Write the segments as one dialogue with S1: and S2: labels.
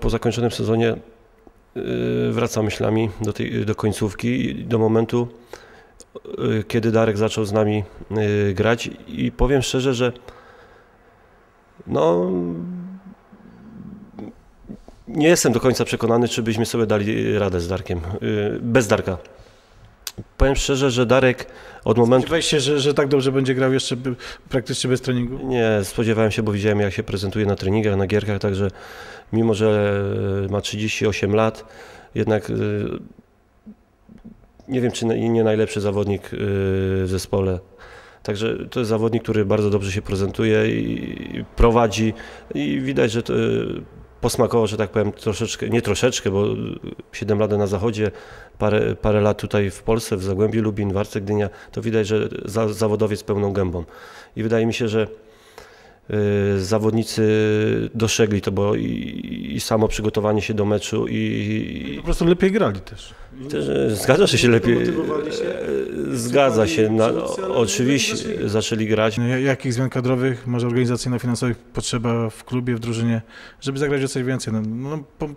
S1: Po zakończonym sezonie yy, wracam myślami do, tej, do końcówki, i do momentu, yy, kiedy Darek zaczął z nami yy, grać i powiem szczerze, że no nie jestem do końca przekonany, czy byśmy sobie dali radę z Darkiem, bez Darka. Powiem szczerze, że Darek od momentu...
S2: Spodziewałeś się, że, że tak dobrze będzie grał jeszcze praktycznie bez treningu?
S1: Nie, spodziewałem się, bo widziałem jak się prezentuje na treningach, na gierkach, także mimo, że ma 38 lat, jednak y, nie wiem, czy nie najlepszy zawodnik y, w zespole. Także to jest zawodnik, który bardzo dobrze się prezentuje i prowadzi i widać, że to, posmakował, że tak powiem, troszeczkę, nie troszeczkę, bo 7 lat na zachodzie, parę, parę lat tutaj w Polsce, w Zagłębiu Lubin, w Arce Gdynia, to widać, że za, zawodowiec pełną gębą. I wydaje mi się, że zawodnicy dostrzegli to, bo i, i samo przygotowanie się do meczu i,
S2: Po prostu lepiej grali też.
S1: i też, e, zgadza że się lepiej.
S2: Się?
S1: e, Zgadza się, na, oczywiście
S2: zaczęli-
S1: zaczęli grać.
S2: Ja- Jakich zmian kadrowych, może organizacyjno-finansowych potrzeba w klubie, w drużynie, żeby zagrać o coś więcej? No, no, po,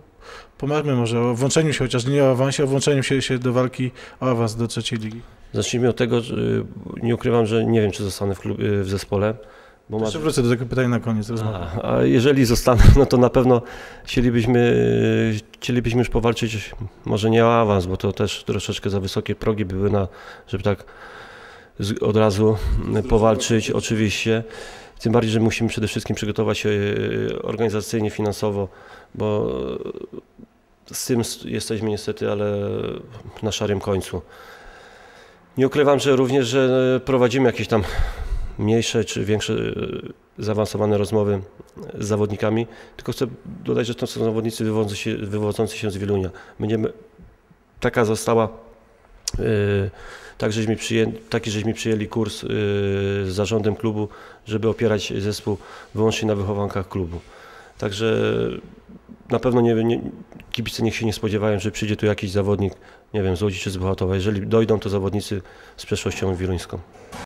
S2: pomarmy może o włączeniu się, chociaż nie o awansie, o włączeniu się, się do walki o awans do trzeciej ligi.
S1: Zacznijmy od tego, że y, nie ukrywam, że nie wiem, czy zostanę w, klub, y, w zespole. Bo ma,
S2: Jeszcze wrócę do tego pytania na koniec rozmowy.
S1: a, a jeżeli zostanę, no to na pewno chcielibyśmy, chcielibyśmy już powalczyć, może nie o awans, bo to też troszeczkę za wysokie progi były na, żeby tak od razu powalczyć, oczywiście. Tym bardziej, że musimy przede wszystkim przygotować się y, organizacyjnie, finansowo, bo z tym jesteśmy niestety, ale na szarym końcu. Nie ukrywam, że również, że prowadzimy jakieś tam mniejsze czy większe y, zaawansowane rozmowy z zawodnikami, tylko chcę dodać, że to są zawodnicy wywodzący się, wywodzący się z Wielunia. Będziemy, taka została, yy, tak żeśmy przyję, taki żeśmy przyjęli kurs yy, z zarządem klubu, żeby opierać zespół wyłącznie na wychowankach klubu. Także na pewno nie, nie, kibice niech się nie spodziewają, że przyjdzie tu jakiś zawodnik, nie wiem, z Łodzi czy z Bełchatowa. Jeżeli dojdą, to zawodnicy z przeszłością wieluńską.